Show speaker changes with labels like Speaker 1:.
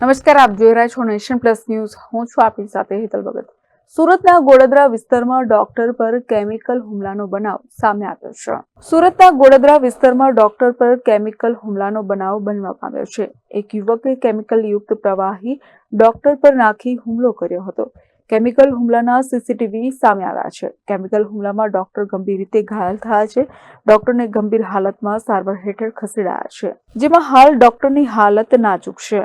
Speaker 1: નમસ્કાર, આપ જોઈ રહ્યા છો નેશન પ્લસ ન્યૂઝ. હું છું આપની સાથે હેતલ ભગત. સુરતના ગોડદરા વિસ્તારમાં ડોક્ટર પર કેમિકલ હુમલાનો બનાવ સામે આવ્યો છે. સુરતના ગોડદરા વિસ્તારમાં ડોક્ટર પર કેમિકલ હુમલાનો બનાવ બનવા પામ્યો છે. એક યુવકે કેમિકલ યુક્ત પ્રવાહી ડોક્ટર પર નાખી હુમલો કર્યો હતો. કેમિકલ હુમલાના સીસીટીવી સામે આવ્યા છે. કેમિકલ હુમલામાં ડોક્ટર ગંભીર રીતે ઘાયલ થયા છે. ડોક્ટરને ગંભીર હાલતમાં સારવાર હેઠળ ખસેડાયા છે. જેમાં હાલ ડોક્ટરની હાલત નાજુક છે.